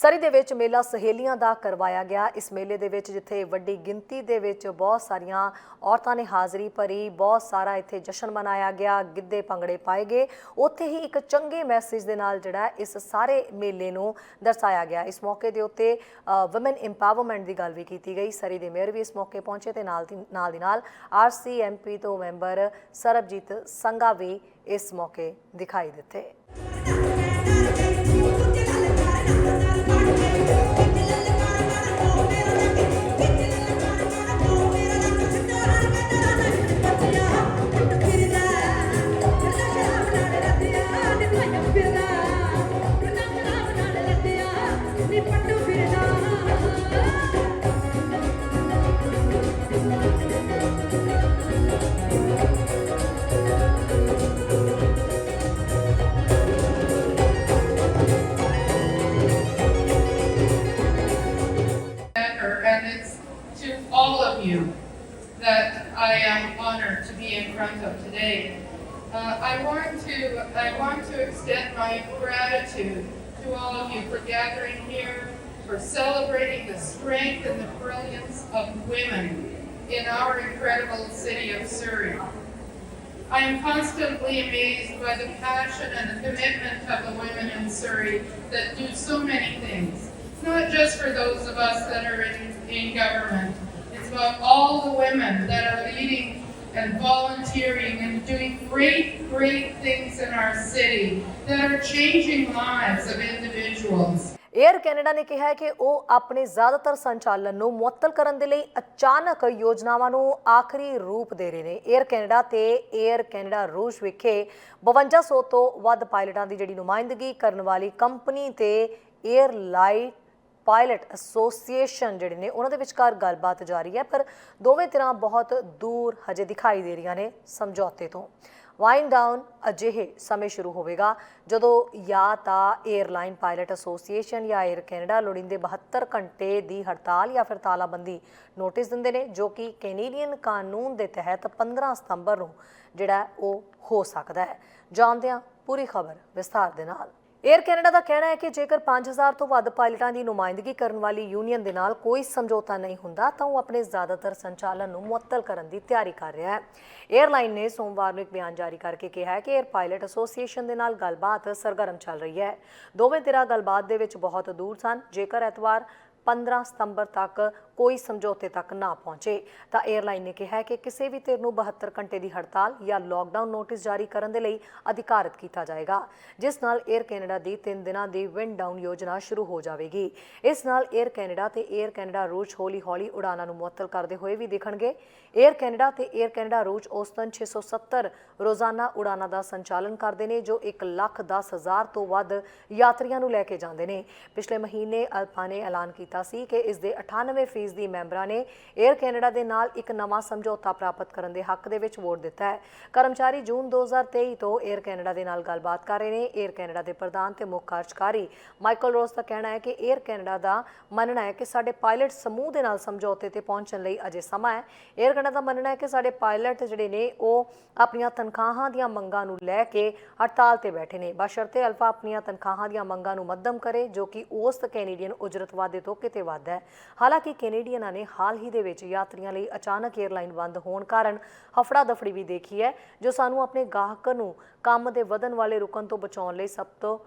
ਸਰੀ ਦੇ ਵਿੱਚ ਮੇਲਾ ਸਹੇਲੀਆਂ ਦਾ ਕਰਵਾਇਆ ਗਿਆ। ਇਸ ਮੇਲੇ ਦੇ ਵਿੱਚ ਜਿੱਥੇ ਵੱਡੀ ਗਿਣਤੀ ਦੇ ਵਿੱਚ ਬਹੁਤ ਸਾਰੀਆਂ ਔਰਤਾਂ ਨੇ ਹਾਜ਼ਰੀ ਭਰੀ, ਬਹੁਤ ਸਾਰਾ ਇੱਥੇ ਜਸ਼ਨ ਮਨਾਇਆ ਗਿਆ, ਗਿੱਧੇ ਭੰਗੜੇ ਪਾਏ ਗਏ। ਉੱਥੇ ਹੀ ਇੱਕ ਚੰਗੇ ਮੈਸੇਜ ਦੇ ਨਾਲ ਜਿਹੜਾ ਇਸ ਸਾਰੇ ਮੇਲੇ ਨੂੰ ਦਰਸਾਇਆ ਗਿਆ। ਇਸ ਮੌਕੇ ਦੇ ਉੱਤੇ ਔਮਨ ਇੰਪਾਵਰਮੈਂਟ ਦੀ ਗੱਲ ਵੀ ਕੀਤੀ ਗਈ। ਸਰੀ ਦੇ ਮੇਅਰ ਵੀ ਇਸ ਮੌਕੇ ਪਹੁੰਚੇ ਤੇ ਨਾਲ ਦੀ ਨਾਲ ਦੀ ਨਾਲ ਆਰਸੀਐਮਪੀ ਤੋਂ ਮੈਂਬਰ ਸਰਬਜੀਤ ਸੰਘਾ ਵੀ ਇਸ ਮੌਕੇ ਦਿਖਾਈ ਦਿੱਤੇ। All of you that I am honored to be in front of today. Uh, I want to I want to extend my gratitude to all of you for gathering here, for celebrating the strength and the brilliance of women in our incredible city of Surrey. I am constantly amazed by the passion and the commitment of the women in Surrey that do so many things. Not just for those of us that are in, in government. about all the women that are leading and volunteering and doing great, great things in our city that are changing lives of individuals. Air Canada ਨੇ ਕਿਹਾ ਹੈ ਕਿ ਉਹ ਆਪਣੇ ਜ਼ਿਆਦਾਤਰ ਸੰਚਾਲਨ ਨੂੰ ਮੁਅੱਤਲ ਕਰਨ ਦੇ ਲਈ ਅਚਾਨਕ ਯੋਜਨਾਵਾਂ ਨੂੰ ਆਖਰੀ ਰੂਪ ਦੇ ਰਹੇ ਨੇ 에ਅਰ ਕੈਨੇਡਾ ਤੇ 에ਅਰ ਕੈਨੇਡਾ ਰੂਸ ਵਿਖੇ 5200 ਤੋਂ ਵੱਧ ਪਾਇਲਟਾਂ ਦੀ ਜਿਹੜੀ ਨੁਮਾਇੰਦਗੀ ਕਰਨ ਵਾਲੀ ਕੰਪਨੀ ਤੇ 에ਅਰ ਲਾਈਟ ਪਾਇਲਟ ਐਸੋਸੀਏਸ਼ਨ ਜਿਹੜੇ ਨੇ, ਉਹਨਾਂ ਦੇ ਵਿਚਕਾਰ ਗੱਲਬਾਤ ਜਾਰੀ ਹੈ, ਪਰ ਦੋਵੇਂ ਤਰ੍ਹਾਂ ਬਹੁਤ ਦੂਰ ਹਜੇ ਦਿਖਾਈ ਦੇ ਰਹੀਆਂ ਨੇ ਸਮਝੌਤੇ ਤੋਂ। ਵਾਈਂਡ ਡਾਊਨ ਅਜਿਹੇ ਸਮੇਂ ਸ਼ੁਰੂ ਹੋਵੇਗਾ, ਜਦੋਂ ਜਾਂ ਤਾਂ 에ਅਰਲਾਈਨ ਪਾਇਲਟ ਐਸੋਸੀਏਸ਼ਨ ਜਾਂ 에ਅਰ ਕੈਨੇਡਾ ਲੋੜੀਂਦੇ 72 ਘੰਟੇ ਦੀ ਹੜਤਾਲ ਜਾਂ ਫਿਰ ਤਾਲਾਬੰਦੀ ਨੋਟਿਸ ਦਿੰਦੇ ਨੇ, ਜੋ ਕਿ ਕੈਨੇਡੀਅਨ ਕਾਨੂੰਨ ਦੇ ਤਹਿਤ 15 ਸਤੰਬਰ ਨੂੰ ਜਿਹੜਾ ਉਹ ਹੋ ਸਕਦਾ ਹੈ। ਜਾਣਦੇ ਹਾਂ ਪੂਰੀ ਖਬਰ ਵਿਸਥਾਰ ਦੇ ਨਾਲ। ਏਅਰ ਕੈਨੇਡਾ ਦਾ ਕਹਿਣਾ ਹੈ ਕਿ ਜੇਕਰ 5000 ਤੋਂ ਵੱਧ ਪਾਇਲਟਾਂ ਦੀ ਨੁਮਾਇੰਦਗੀ ਕਰਨ ਵਾਲੀ ਯੂਨੀਅਨ ਦੇ ਨਾਲ ਕੋਈ ਸਮਝੌਤਾ ਨਹੀਂ ਹੁੰਦਾ, ਤਾਂ ਉਹ ਆਪਣੇ ਜ਼ਿਆਦਾਤਰ ਸੰਚਾਲਨ ਨੂੰ ਮੁਅੱਤਲ ਕਰਨ ਦੀ ਤਿਆਰੀ ਕਰ ਰਿਹਾ ਹੈ। ਏਅਰਲਾਈਨ ਨੇ ਸੋਮਵਾਰ ਨੂੰ ਇੱਕ ਬਿਆਨ ਜਾਰੀ ਕਰਕੇ ਕਿਹਾ ਹੈ ਕਿ 에ਅਰ ਪਾਇਲਟ ਐਸੋਸੀਏਸ਼ਨ ਦੇ ਨਾਲ ਗੱਲਬਾਤ ਸਰਗਰਮ ਚੱਲ ਰਹੀ ਹੈ। ਦੋਵੇਂ ਧਿਰਾਂ ਗੱਲਬਾਤ ਦੇ ਵਿੱਚ ਬਹੁਤ ਦੂਰ ਸਨ। ਜੇਕਰ ਐਤਵਾਰ 15 ਸਤੰਬਰ ਤੱਕ ਕੋਈ ਸਮਝੌਤੇ ਤੱਕ ਨਾ ਪਹੁੰਚੇ। ਤਾਂ 에ਅਰਲਾਈਨ ਨੇ ਕਿਹਾ ਕਿ ਕਿਸੇ ਵੀ ਧਿਰ ਨੂੰ 72 ਘੰਟੇ ਦੀ ਹੜਤਾਲ ਜਾਂ ਲਾਕਡਾਊਨ ਨੋਟਿਸ ਜਾਰੀ ਕਰਨ ਦੇ ਲਈ ਅਧਿਕਾਰਤ ਕੀਤਾ ਜਾਏਗਾ, ਜਿਸ ਨਾਲ 에ਅਰ ਕੈਨੇਡਾ ਦੀ 3 ਦਿਨਾਂ ਦੀ ਵਿੰਡ ਡਾਊਨ ਯੋਜਨਾ ਸ਼ੁਰੂ ਹੋ ਜਾਵੇਗੀ। ਇਸ ਨਾਲ 에ਅਰ ਕੈਨੇਡਾ ਤੇ 에ਅਰ ਕੈਨੇਡਾ ਰੂਚ ਹੌਲੀ-ਹੌਲੀ ਉਡਾਨਾਂ ਨੂੰ ਮੁਅੱਤਲ ਕਰਦੇ ਹੋਏ ਵੀ ਦੇਖਣਗੇ। 에ਅਰ ਕੈਨੇਡਾ ਤੇ 에ਅਰ ਕੈਨੇਡਾ ਰੂਚ ਰੂਜ ਔਸਤਨ 670 ਰੋਜ਼ਾਨਾ ਉਡਾਣਾਂ ਦਾ ਸੰਚਾਲਨ ਕਰਦੇ ਨੇ, ਜੋ 1 ਲੱਖ 10 ਹਜ਼ਾਰ ਤੋਂ ਵੱਧ ਯਾਤਰੀਆਂ ਨੂੰ ਲੈ ਕੇ ਜਾਂਦੇ ਨੇ। ਪਿਛਲੇ ਮਹੀਨੇ ਅਲਪਾ ਨੇ ਐਲਾਨ ਕੀਤਾ ਸੀ ਕਿ ਇਸ ਦੇ 98% ਕਮੇਟੀਆਂ ਦੀ ਮੈਂਬਰਾਂ ਨੇ 에ਅਰ ਕੈਨੇਡਾ ਦੇ ਨਾਲ ਇੱਕ ਨਵਾਂ ਸਮਝੌਤਾ ਪ੍ਰਾਪਤ ਕਰਨ ਦੇ ਹੱਕ ਦੇ ਵਿੱਚ ਵੋਟ ਦਿੱਤਾ ਹੈ। ਕਰਮਚਾਰੀ ਜੂਨ 2023 ਤੋਂ 에ਅਰ ਕੈਨੇਡਾ ਦੇ ਨਾਲ ਗੱਲਬਾਤ ਕਰ ਰਹੇ ਨੇ। 에ਅਰ ਕੈਨੇਡਾ ਦੇ ਪ੍ਰਧਾਨ ਤੇ ਮੁੱਖ ਕਾਰਜਕਾਰੀ ਮਾਈਕਲ ਰੋਸ ਦਾ ਕਹਿਣਾ ਹੈ ਕਿ 에ਅਰ ਕੈਨੇਡਾ ਦਾ ਮੰਨਣਾ ਹੈ ਕਿ ਸਾਡੇ ਪਾਇਲਟ ਸਮੂਹ ਦੇ ਨਾਲ ਸਮਝੌਤੇ ਤੇ ਪਹੁੰਚਣ ਲਈ ਅਜੇ ਸਮਾਂ ਹੈ। 에ਅਰ ਕੈਨੇਡਾ ਦਾ ਮੰਨਣਾ ਹੈ ਕਿ ਸਾਡੇ ਪਾਇਲਟ ਜਿਹੜੇ ਨੇ, ਉਹ ਆਪਣੀਆਂ ਤਨਖਾਹਾਂ ਦੀਆਂ ਮੰਗਾਂ ਨੂੰ ਲੈ ਕੇ ਹੜਤਾਲ ਤੇ ਬੈਠੇ ਨੇ। ਬਸ਼ਰਤੇ ਅਲਫਾ ਆਪਣੀਆਂ ਤਨਖਾਹਾਂ ਦੀਆਂ ਮੰਗਾਂ ਨੂੰ ਮੱਧਮ ਕਰੇ, ਜੋ ਕਿ ਉਸ ਕੈਨੇਡੀਅਨ ਉਜਰਤਵਾਦੇ ਤੋਂ ਕਿਤੇ ਵੱਧ ਹੈ। ਹਾਲਾਂਕਿ ਕੈਨੇਡੀਅਨ ਕੈਨੇਡੀਅਨਾਂ ਨੇ ਹਾਲ ਹੀ ਦੇ ਵਿੱਚ ਯਾਤਰੀਆਂ ਲਈ ਅਚਾਨਕ 에ਅਰਲਾਈਨ ਬੰਦ ਹੋਣ ਕਾਰਨ ਹਫੜਾ ਦਫੜੀ ਵੀ ਦੇਖੀ ਹੈ, ਜੋ ਸਾਨੂੰ ਆਪਣੇ ਗਾਹਕ ਨੂੰ ਕੰਮ ਦੇ ਵਧਣ ਵਾਲੇ ਰੁਕਣ ਤੋਂ ਬਚਾਉਣ ਲਈ ਸਭ ਤੋਂ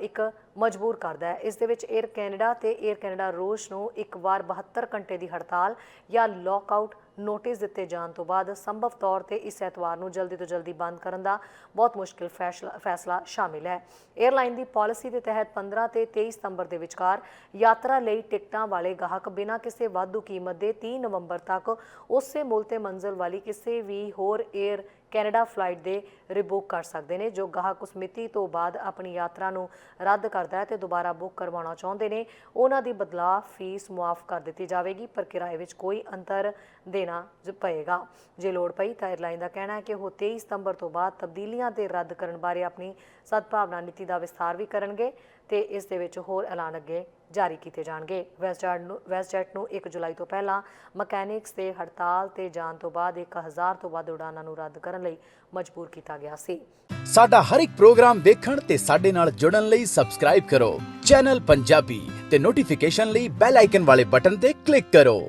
ਇੱਕ ਮਜਬੂਰ ਕਰਦਾ ਹੈ। ਇਸ ਦੇ ਵਿੱਚ 에ਅਰ ਕੈਨੇਡਾ ਤੇ 에ਅਰ ਕੈਨੇਡਾ ਰੋਸ਼ ਨੂੰ ਇੱਕ ਵਾਰ 72 ਘੰਟੇ ਦੀ ਹੜਤਾਲ ਜਾਂ ਲੌਕਆਊਟ ਨੋਟਿਸ ਦਿੱਤੇ ਜਾਣ ਤੋਂ ਬਾਅਦ ਸੰਭਵ ਤੌਰ ਤੇ ਇਸ ਐਤਵਾਰ ਨੂੰ ਜਲਦੀ ਤੋਂ ਜਲਦੀ ਬੰਦ ਕਰਨ ਦਾ ਬਹੁਤ ਮੁਸ਼ਕਿਲ ਫੈਸਲਾ ਫੈਸਲਾ ਸ਼ਾਮਿਲ ਹੈ। 에ਅਰਲਾਈਨ ਦੀ ਪਾਲਿਸੀ ਦੇ ਤਹਿਤ 15 ਤੇ 23 ਸਤੰਬਰ ਦੇ ਵਿਚਕਾਰ ਯਾਤਰਾ ਲਈ ਟਿਕਟਾਂ ਵਾਲੇ ਗਾਹਕ ਬਿਨਾਂ ਕਿਸੇ ਵਾਧੂ ਕੀਮਤ ਦੇ 3 ਨਵੰਬਰ ਤੱਕ ਉਸੇ ਮੁੱਲ ਤੇ ਮੰਜ਼ਿਲ ਵਾਲੀ ਕਿਸੇ ਵੀ ਹੋਰ 에ਅਰ ਕੈਨੇਡਾ ਫਲਾਈਟ ਦੇ ਰਿਬੁੱਕ ਕਰ ਸਕਦੇ ਨੇ, ਜੋ ਗਾਹਕ ਉਸ ਮਿਤੀ ਤੋਂ ਬਾਅਦ ਆਪਣੀ ਯਾਤਰਾ ਨੂੰ ਰੱਦ ਕਰਦਾ ਹੈ ਤੇ ਦੁਬਾਰਾ ਬੁੱਕ ਕਰਵਾਉਣਾ ਚਾਹੁੰਦੇ ਨੇ। ਉਹਨਾਂ ਦੀ ਬਦਲਾਅ ਫੀਸ ਮੁਆਫ ਕਰ ਦਿੱਤੀ ਜਾਵੇਗੀ, ਪਰ ਕਿਰਾਏ ਵਿੱਚ ਕੋਈ ਅੰਤਰ ਦੇਣਾ ਪਏਗਾ। ਜੇ ਲੋੜ ਪਈ ਤਾਂ ਏਅਰਲਾਈਨ ਦਾ ਕਹਿਣਾ ਹੈ ਕਿ ਉਹ 23 ਸਤੰਬਰ ਤੋਂ ਬਾਅਦ ਤਬਦੀਲੀਆਂ ਤੇ ਰੱਦ ਕਰਨ ਬਾਰੇ ਆਪਣੀ ਸਦਭਾਵਨਾ ਨੀਤੀ ਦਾ ਵਿਸਥਾਰ ਵੀ ਕਰਨਗੇ। ਤੇ ਇਸ ਦੇ ਵਿੱਚ ਹੋਰ ਐਲਾਨ ਅੱਗੇ ਜਾਰੀ ਕੀਤੇ ਜਾਣਗੇ। ਵੈਸਟਜੈਟ ਨੂੰ ਵੈਸਟਜੈਟ ਨੂੰ 1 ਜੁਲਾਈ ਤੋਂ ਪਹਿਲਾਂ ਮਕੈਨਿਕਸ ਤੇ ਹੜਤਾਲ ਤੇ ਜਾਣ ਤੋਂ ਬਾਅਦ 1000 ਤੋਂ ਵੱਧ ਉਡਾਨਾਂ ਨੂੰ ਰੱਦ ਕਰਨ ਲਈ ਮਜਬੂਰ ਕੀਤਾ ਗਿਆ ਸੀ। ਸਾਡਾ ਹਰ ਇੱਕ ਪ੍ਰੋਗਰਾਮ ਦੇਖਣ ਤੇ ਸਾਡੇ ਨਾਲ ਜੁੜਨ ਲਈ ਸਬਸਕ੍ਰਾਈਬ ਕਰੋ। ਚੈਨਲ ਪੰਜਾਬੀ ਤੇ ਨੋਟੀਫਿਕੇਸ਼ਨ ਲਈ ਬੈਲ ਆਈਕਨ ਵਾਲੇ ਬਟਨ ਤੇ ਕਲਿੱਕ ਕਰੋ।